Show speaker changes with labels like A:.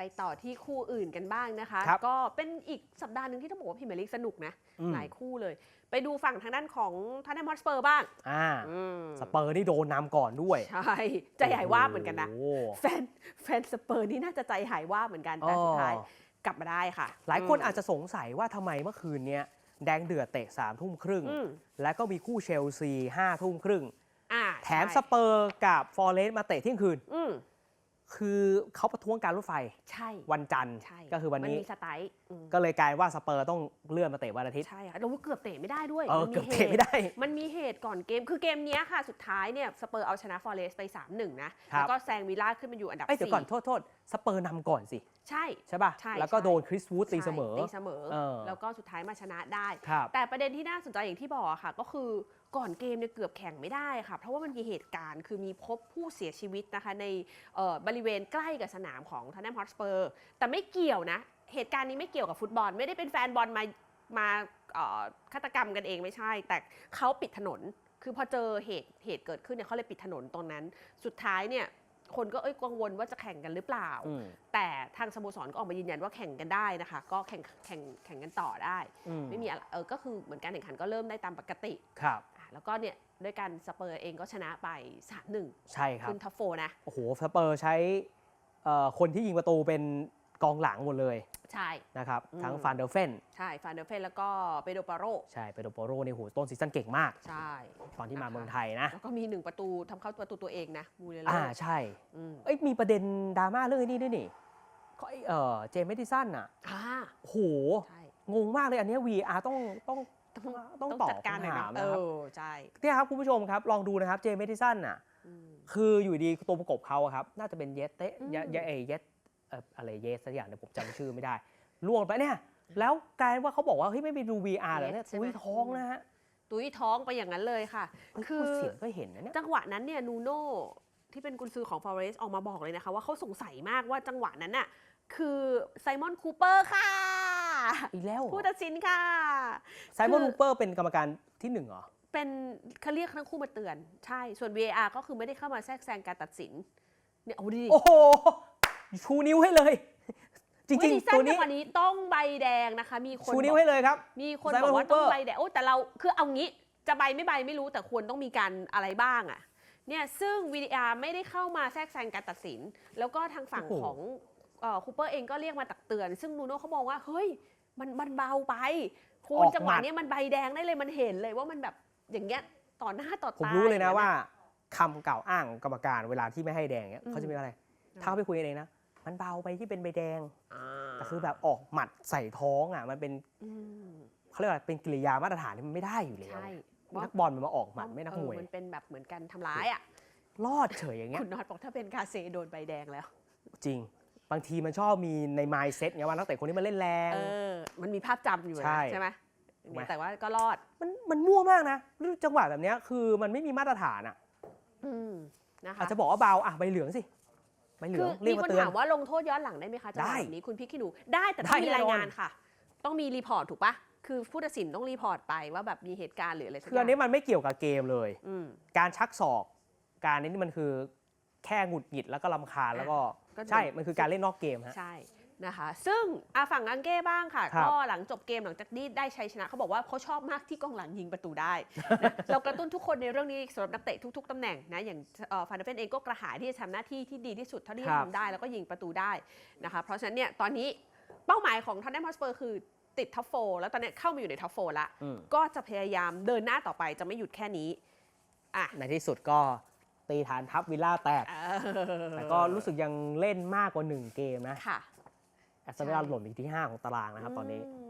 A: ไปต่อที่คู่อื่นกันบ้างนะคะ
B: ครับ
A: ก็เป็นอีกสัปดาห์หนึ่งที่ต้องบอกว่าพรีเมียร์ลีกสนุกนะ
B: อืม
A: หลายคู่เลย ไปดูฝั่งทางด้านของทันเดมฮอตสเปอร์บ้าง
B: อ่า
A: อืม
B: สเปอร์นี่โดนนำก่อนด้วย
A: ใช่ ใจหายวาบเหมือนกันนะ
B: โอ้โห
A: แฟนแฟนสเปอร์นี่น่าจะใจหายวาบเหมือนกันแต่สุดท้าย
B: อ๋อ
A: กลับมาได้ค่ะ
B: หลายคนอาจจะสงสัยว่าทำไมเมื่อคืนเนี้ยแดงเดือดเตะสามทุ่มครึ่ง
A: อืม
B: และก็มีคู่เชลซีห้าทุ่มครึ่ง
A: อ่า
B: แถม
A: ใช่
B: สเปอร์กับฟอร์เรสต์มาเตะเที่ยงคืน
A: อืม
B: คือเขาประท้วงการรถไฟ
A: ใช่
B: วันจันทร์
A: ใช่
B: ก็คือวันนี้
A: มันมีสไตล์อืม
B: ก็เลยกลายว่าสเปอร์ต้องเลื่อนมาเตะวันอาทิตย์
A: ใช่ค่ะเราเกือบเตะไม่ได้ด้วย
B: เออ
A: มัน
B: เกือบ
A: ห
B: เตะไม่ได้
A: มันมีเหตุก่อนเกม คือเกมเนี้ยค่ะ สุดท้ายเนี่ยสเปอร์เอาชนะฟอร์เรสไป 3-1 นะ
B: ครับ
A: แล้วก็แซงวิลล่าขึ้นมาอยู่อันดับ
B: เอ้ยเดี๋ยว
A: สี่
B: ก่อนโทษโทษสเปอร์นำก่อนสิ
A: ใช่
B: ใช่ป่ะ
A: ใช่
B: แล้วก็
A: ใช่
B: โดนคริสวูดตีเสมอ
A: ใช่ตีเสมอ
B: เออ
A: แล้วก็สุดท้ายมาชนะได้
B: ครับ
A: แต่ประเด็นที่น่าสนใจอย่างที่บอกอะค่ะ ก็คือก่อนเกมเนี่ยเกือบแข่งไม่ได้ค่ะ เพราะว่ามันมีเหตุการณ์คือมีพบผู้เสียชีวิตนะคะ ในเอ่อบริเวณใกล้กับสนามของทันแนมฮอตสเปอร์แต่ไม่เกี่ยวนะ เหตุการณ์นี้ไม่เกี่ยวกับฟุตบอล ไม่ได้เป็นแฟนบอลมามาเอ่อฆาตกรรมกันเองไม่ใช่ แต่เขาปิดถนน คือพอเจอเหตุเหตุเกิดขึ้นเนี่ยเขาเลยปิดถนนตรงนั้น สุดท้ายเนี่ยคนก็เอ้ยกังวลว่าจะแข่งกันหรือเปล่า
B: อืม
A: แต่ทางสโมสรก็ออกมายืนยันว่าแข่งกันได้นะคะ ก็แข่งแข่งแข่งกันต่อได้
B: อืม
A: ไม่มีอะไรเออก็คือเหมือนการแข่งขันก็เริ่มได้ตามปกติ
B: ครับ
A: อะแล้วก็เนี่ยด้วยการสเปอร์เองก็ชนะไป3-1
B: ใช่ครับ
A: ขึ้นท็อปโฟนะ
B: โอ้โหสเปอร์ใช้เอ่อคนที่ยิงประตูเป็น กองหลังหมดเลย
A: ใช่
B: นะครับ
A: อืม
B: ทั้งฟานเดอร์เฟน
A: ใช่ฟานเดอร์เฟนแล้วก็เปโดปาโร
B: ใช่เปโดโปโรนี่โหต้นซีซั่นเก่งมาก
A: ใช่
B: ตอนที่มา
A: นะคะ
B: เมืองไทยนะ
A: แล้วก็มีหนึ่งประตูทำเข้าประตูตัวเองนะมูเลโล
B: อ่าใช่
A: อืม
B: เอ้ยมีประเด็นดราม่าเรื่องไอ้นี้ด้วยนี่เขาไอ้เอ่อเจมส์เมดิสันอะ
A: อ่า
B: โอ้โห
A: ใช่
B: งงมากเลยอันเนี้ย VR ต้องต้อง
A: ต้อง
B: ต้องตอบ
A: จัดการหน่อย
B: คำถาม
A: นะเอ
B: นะครับ
A: อใช่
B: เนี่ยครับคุณผู้ชมครับลองดูนะครับเจมส์เมดิสันอะ
A: อืม
B: คืออยู่ดีตัวประกบเขาอะครับ น่าจะเป็นเยสเตะ
A: อืม
B: เยเยเอเยสเอ่ออะไรเยสสักอย่างเดี๋ยวผมจำชื่อไม่ได้ล่วงไปเนี่ย แล้วกลายว่าเขาบอกว่าเฮ้ยไม่ไปดู VR เหรอเนี่ยตุ้ยท้องนะฮะ
A: ตุ้ยท้องไปอย่างนั้นเลยค่ะ
B: เฮ้ย
A: คือ
B: เสียงก็เห็นนะเนี่ย
A: จังหวะนั้นเนี่ยนูโน่ที่เป็นกุนซือของฟอเรสออกมาบอกเลยนะคะ ว่าเขาสงสัยมากว่าจังหวะนั้นน่ะคือไซมอนคูเปอร์ค่ะ
B: อีกแล้วเหรอ
A: ผู้ตัดสินค่ะ
B: ไซมอน
A: คือ
B: ฮูเปอร์เป็นกรรมการที่หนึ่งเหรอ
A: เป็นเขาเรียกทั้งคู่มาเตือน ใช่ ส่วน VAR ก็คือไม่ได้เข้ามาแทรกแซงการตัดสินเนี่ยเอาดิ
B: โอ้โห ชูนิ้วให้เลย จริง
A: อุ๊ยดิ
B: ๆ
A: สั้
B: ตัวนนี้
A: จังหวะนี้ต้องใบแดงนะคะ มีคน
B: ชูนิ้ว
A: บอก
B: ให้เลยครับ
A: มีคน
B: Simon
A: บอกว่าต้อง
B: Hooper
A: ใบแดงโอ้แต่เราคือเอางี้จะใบไม่ใบไม่รู้แต่ควรต้องมีการอะไรบ้างอะเนี่ยซึ่ง VAR ไม่ได้เข้ามาแทรกแซงการตัดสิน แล้วก็ทางฝั่ง
B: โอ้โห
A: ของคูเปอร์เองก็เรียกมาตักเตือน ซึ่งนูโน่เขาบอกว่าเฮ้ยมันมันเบาไปคุณจังหวะเนี้ยมันใบแดงได้เลยมันเห็นเลยว่ามันแบบอย่างเงี้ยต่อหน้าต่อตา
B: ผมรู้เลยนะ
A: อาง
B: ว่า
A: งี้
B: คำกล่าวอ้างของกรรมการเวลาที่ไม่ให้แดงเนี่ย
A: อืม
B: เขาจะมีอะไรถ้าเขาไปคุยกันเองนะ มันเบาไปที่เป็นใบแดง
A: อ่า
B: แต่คือแบบออกหมัดใส่ท้องอะ มันเป็น
A: อืม
B: เขาเรียกว่าเป็นกิริยามาตรฐานที่มันไม่ได้อยู่แล้ว
A: ใช่
B: นักบอลมันมาออกหมัดไม่นักมวย
A: เออมันเป็นแบบเหมือนกันทำร้ายอะ
B: รอดเฉยอย่างเงี้ย
A: คุณน็อตบอกถ้าเป็นคาเซโดนใบแดงแล้ว
B: จริงบางทีมันชอบมีในมายเซ็ตไงว่านักเตะคนนี้มันเล่นแรง
A: เออมันมีภาพจำอยู่นะ
B: ใช่
A: ใช่ไหม
B: ถูกไหม
A: แต่ว่าก็รอด
B: มันมันมั่วมากนะจังหวะแบบเนี้ยคือมันไม่มีมาตรฐานอะ
A: อืมนะคะ
B: อาจจะบอกว่าเบาอะใบเหลืองสิ ใบเหลื
A: คืออง
B: เรีย
A: มี
B: ก
A: ค
B: มานเตือน
A: ถามว่าลงโทษย้อนหลังได้ไหมคะจังหวะ
B: ได้
A: แบบนี้คุณพี่ขี้หนูได้แต่
B: ได้
A: ต้องมี
B: แน่นอน
A: รายงานค่ะ ต้องมีรีพอร์ตถูกปะคือผู้ตัดสินต้องรีพอร์ตไปว่าแบบมีเหตุการณ์หรืออะไรสัก
B: คืออันนี้มันไม่เกี่ยวกับเกมเลย
A: อืม
B: การชักศอก การนี้นี่มันคือแค่หงุดหงิดแล้วก็ลำคาญแล้วก็
A: ก็โดน
B: ใช่ มันคือการเล่นนอกเกมฮะ
A: ใช่ นะคะ ซึ่งอาฝั่งอังเก้บ้างค่ะ
B: ครับ
A: ก็หลังจบเกมหลังจากนี้ได้ชัยชนะเขาบอกว่าเขาชอบมากที่กองหลังยิงประตูได้นะเรากระตุ้นทุกคนในเรื่องนี้สำหรับนักเตะทุกๆตำแหน่งนะอย่างฟานเดเฟนเองก็กระหายที่จะทำหน้าที่ที่ดีที่สุดเท่าที่
B: ครั
A: จะ
B: บ
A: ทำได้แล้วก็ยิงประตูได้นะคะเพราะฉะนั้นเนี่ยตอนนี้เป้าหมายของทอนแนมฮอสเปอร์คือติดท็อปโฟแล้วตอนนี้เข้ามาอยู่ในท็อปโฟละ
B: อืม
A: ก็จะพยายามเดินหน้าต่อไปจะไม่หยุดแค่นี้อะ
B: ในที่สุดก็ตีฐานทัพวิลล่าแตก
A: เออ
B: แต่ก็รู้สึกยังเล่นมากกว่า 1 เกมนะ
A: ค่ะ
B: แอสตันวิลล่าหล่นอีกที่ 5 ของตารางนะครับตอนนี้
A: อืม